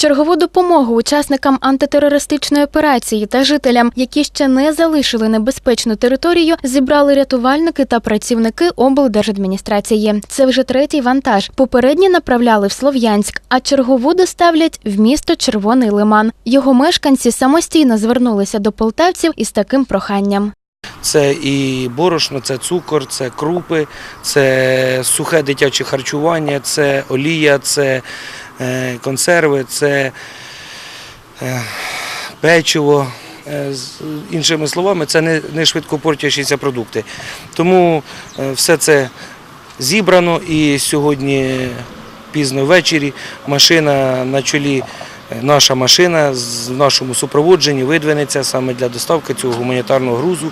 Чергову допомогу учасникам антитерористичної операції та жителям, які ще не залишили небезпечну територію, зібрали рятувальники та працівники облдержадміністрації. Це вже третій вантаж. Попередні направляли в Слов'янськ, а чергову доставлять в місто Червоний Лиман. Його мешканці самостійно звернулися до полтавців із таким проханням. Це і борошно, це цукор, це крупи, це сухе дитяче харчування, це олія, це консерви, це е, печиво. Е, іншими словами, це не, швидко портящіся продукти. Тому е, все це зібрано і сьогодні пізно ввечері машина на чолі. е, Наша машина в нашому супроводженні видвинеться саме для доставки цього гуманітарного грузу.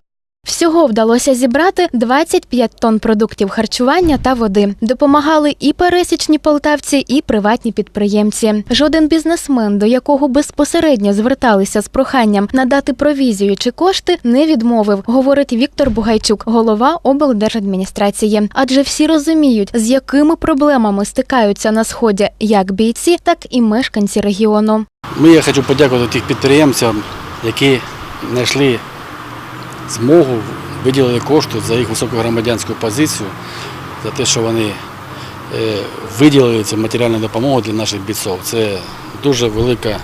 Всього вдалося зібрати 25 тонн продуктів харчування та води. Допомагали і пересічні полтавці, і приватні підприємці. Жоден бізнесмен, до якого безпосередньо зверталися з проханням надати провізію чи кошти, не відмовив, говорить Віктор Бугайчук, голова облдержадміністрації. Адже всі розуміють, з якими проблемами стикаються на сході як бійці, так і мешканці регіону. Ми я хочу подякувати тих підприємцям, які знайшли змогу, виділили кошти за їх високу громадянську позицію, за те, що вони е, виділили цю матеріальну допомогу для наших бійців. Це дуже велика е,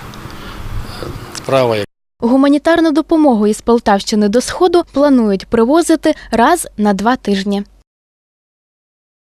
справа. Гуманітарну допомогу із Полтавщини до сходу планують привозити раз на два тижні.